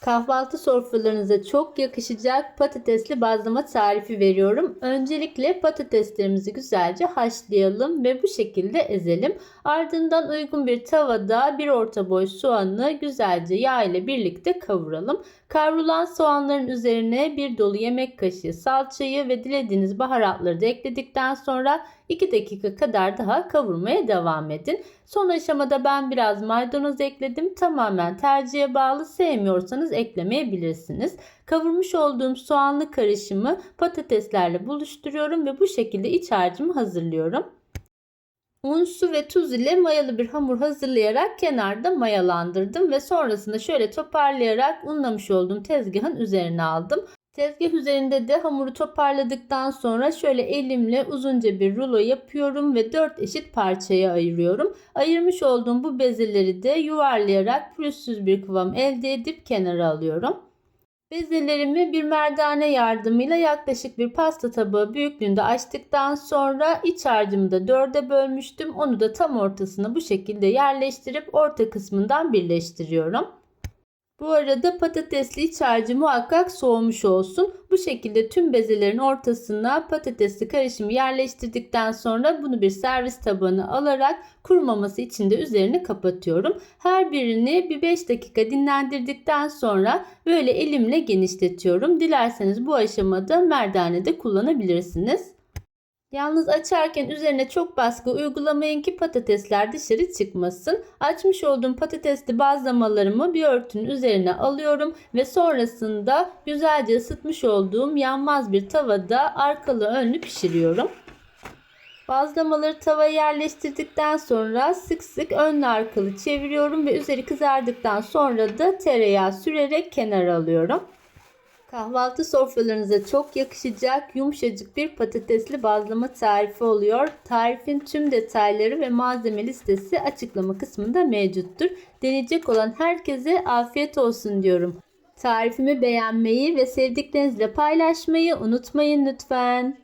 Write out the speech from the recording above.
Kahvaltı sofralarınıza çok yakışacak patatesli bazlama tarifi veriyorum. Öncelikle patateslerimizi güzelce haşlayalım ve bu şekilde ezelim. Ardından uygun bir tavada bir orta boy soğanı güzelce yağ ile birlikte kavuralım. Kavrulan soğanların üzerine bir dolu yemek kaşığı salçayı ve dilediğiniz baharatları da ekledikten sonra 2 dakika kadar daha kavurmaya devam edin. Son aşamada ben biraz maydanoz ekledim. Tamamen tercihe bağlı sevmiyorsanız eklemeyebilirsiniz. Kavurmuş olduğum soğanlı karışımı patateslerle buluşturuyorum ve bu şekilde iç harcımı hazırlıyorum. Un, su ve tuz ile mayalı bir hamur hazırlayarak kenarda mayalandırdım ve sonrasında şöyle toparlayarak unlamış olduğum tezgahın üzerine aldım. Tezgah üzerinde de hamuru toparladıktan sonra şöyle elimle uzunca bir rulo yapıyorum ve 4 eşit parçaya ayırıyorum. Ayırmış olduğum bu bezeleri de yuvarlayarak pürüzsüz bir kıvam elde edip kenara alıyorum. Bezelerimi bir merdane yardımıyla yaklaşık bir pasta tabağı büyüklüğünde açtıktan sonra iç harcımı da dörde bölmüştüm. Onu da tam ortasına bu şekilde yerleştirip orta kısmından birleştiriyorum. Bu arada patatesli iç harcı muhakkak soğumuş olsun. Bu şekilde tüm bezelerin ortasına patatesli karışımı yerleştirdikten sonra bunu bir servis tabağına alarak kurumaması için de üzerini kapatıyorum. Her birini bir 5 dakika dinlendirdikten sonra böyle elimle genişletiyorum. Dilerseniz bu aşamada merdanede kullanabilirsiniz. Yalnız açarken üzerine çok baskı uygulamayın ki patatesler dışarı çıkmasın. Açmış olduğum patatesli bazlamalarımı bir örtünün üzerine alıyorum ve sonrasında güzelce ısıtmış olduğum yanmaz bir tavada arkalı önlü pişiriyorum. Bazlamaları tavaya yerleştirdikten sonra sık sık önlü arkalı çeviriyorum ve üzeri kızardıktan sonra da tereyağı sürerek kenara alıyorum. Kahvaltı sofralarınıza çok yakışacak yumuşacık bir patatesli bazlama tarifi oluyor. Tarifin tüm detayları ve malzeme listesi açıklama kısmında mevcuttur. Deneyecek olan herkese afiyet olsun diyorum. Tarifimi beğenmeyi ve sevdiklerinizle paylaşmayı unutmayın lütfen.